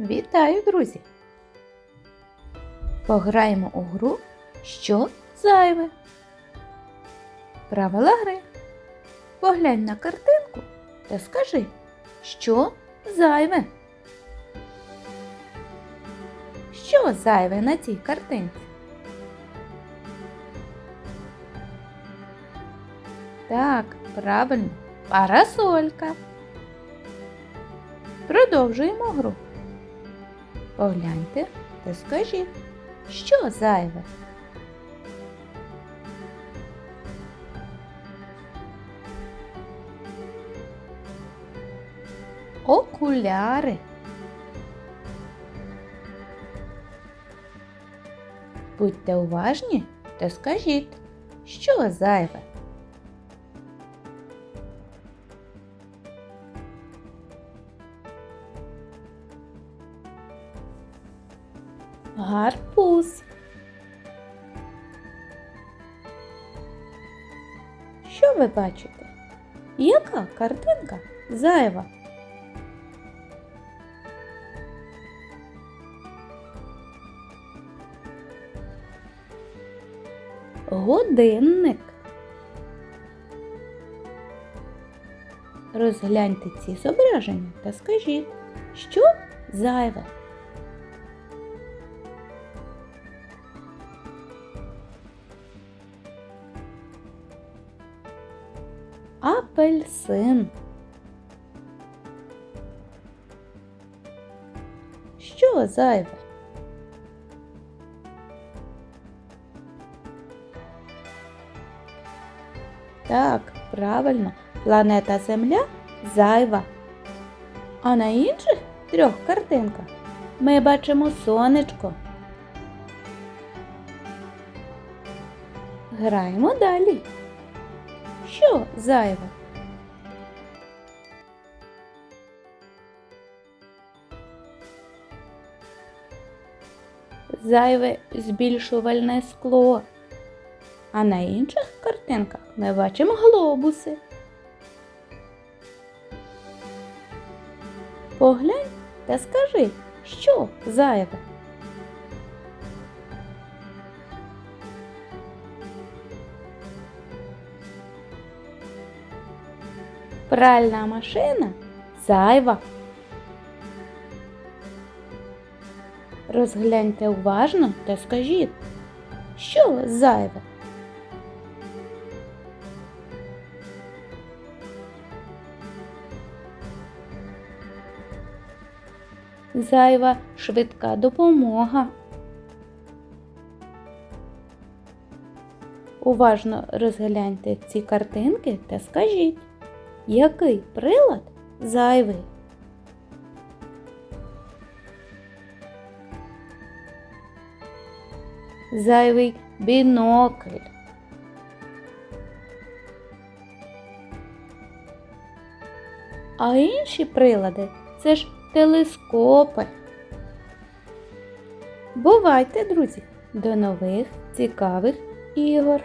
Вітаю, друзі! Пограємо у гру Що зайве? Правила гри. Поглянь на картинку та скажи, що зайве. Що зайве на цій картинці? Так, правильно, парасолька. Продовжуємо гру. Погляньте та скажіть, що зайве? Окуляри. Будьте уважні та скажіть, що зайве? Гарпуз. Що ви бачите? Яка картинка зайва? Годинник. Розгляньте ці зображення та скажіть, що зайве. Апельсин. Що зайве? Так, правильно, планета Земля зайва. А на інших трьох картинках ми бачимо сонечко. Граємо далі. Що зайве? Зайве збільшувальне скло. А на інших картинках ми бачимо глобуси. Поглянь та скажи, що зайве. Пральна машина зайва. Розгляньте уважно та скажіть, що зайве. Зайва швидка допомога. Уважно розгляньте ці картинки та скажіть, який прилад зайвий? Зайвий бінокль. А інші прилади це ж телескопи. Бувайте, друзі, до нових цікавих ігор!